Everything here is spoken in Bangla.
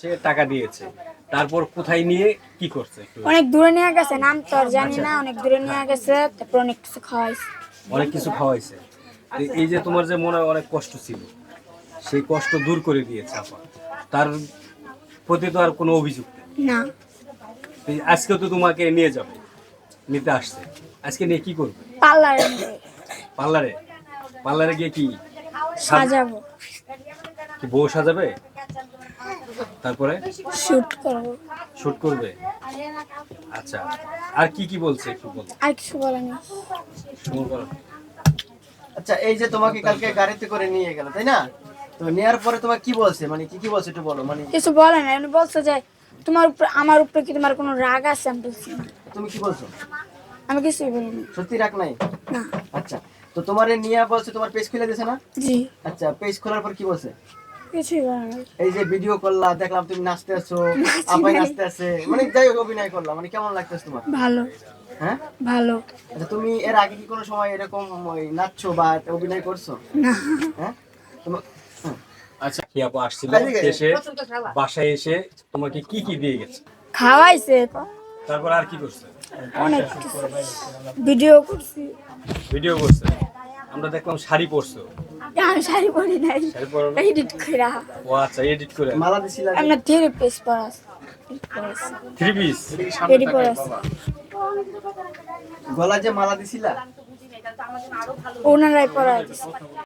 সে টাকা দিয়েছে। তারপর কোথায় নিয়ে কি করছে অনেক দূরে নিয়ে গেছে নাম তো আর জানি না অনেক দূরে নিয়ে গেছে তারপর অনেক কিছু খাওয়াইছে। অনেক কিছু খাওয়াইছে। এই যে তোমার যে মনে অনেক কষ্ট ছিল সেই কষ্ট দূর করে দিয়েছে আপা। তার প্রতি তো আর কোনো অভিযোগ না। এই আজকে তো তোমাকে নিয়ে যাবে নিতে আসছে। আজকে নিয়ে কি করবে? পার্লারে পার্লারে? পার্লারে গিয়ে কি সাজাবো। কি বউ সাজাবে? তারপরে? শুট করব। শুট করবে? আচ্ছা। আর কি কি বলছে একটু বল। আর কিছু বলেনি শুরু করো। আচ্ছা এই যে তোমাকে কালকে গাড়িতে করে নিয়ে গেল তাই না? তো নেওয়ার পরে তোমার কি বলছে? মানে কি কি বলছে একটু বলো মানে কিছু বলে না এমনি বলছে যে তোমার উপরে আমার উপরে কি তোমার কোনো রাগ আছে? আমি বলছি তুমি কি বলছো? আমি কিছুই বলিনি। সত্যি রাগ নাই? না। আচ্ছা। তো তোমার নিয়ে বলছে তোমার পেজ খুলে দিয়েছে না? জি। আচ্ছা পেজ খোলার পর কি বলছে? এই যে ভিডিও করলা দেখলাম তুমি নাচতে আছো আপাই নাচতে আছে মানে যাই হোক অভিনয় করলাম মানে কেমন লাগতেছে তোমার? ভালো। হ্যাঁ? ভালো। আচ্ছা তুমি এর আগে কি কোনো সময় এরকম ওই নাচছো বা অভিনয় করছ? না। হ্যাঁ? তোমার আচ্ছা কি আপু আসছিল এসে বাসায় এসে তোমাকে কি কি দিয়ে গেছে? খাওয়াইছে। তারপর আর কি করছে? অনেক ভিডিও করছি। ভিডিও করছে? আমরা দেখলাম শাড়ি পরছো। আমি শাড়ি পরি নাই? এডিট ও আচ্ছা এডিট করে। মালা দিছিলা আমরা থ্রি পিস পরাছি থ্রি পিস এডি পরাছি গলা যে মালা দিছিলা ওনারাই পরা দিছে।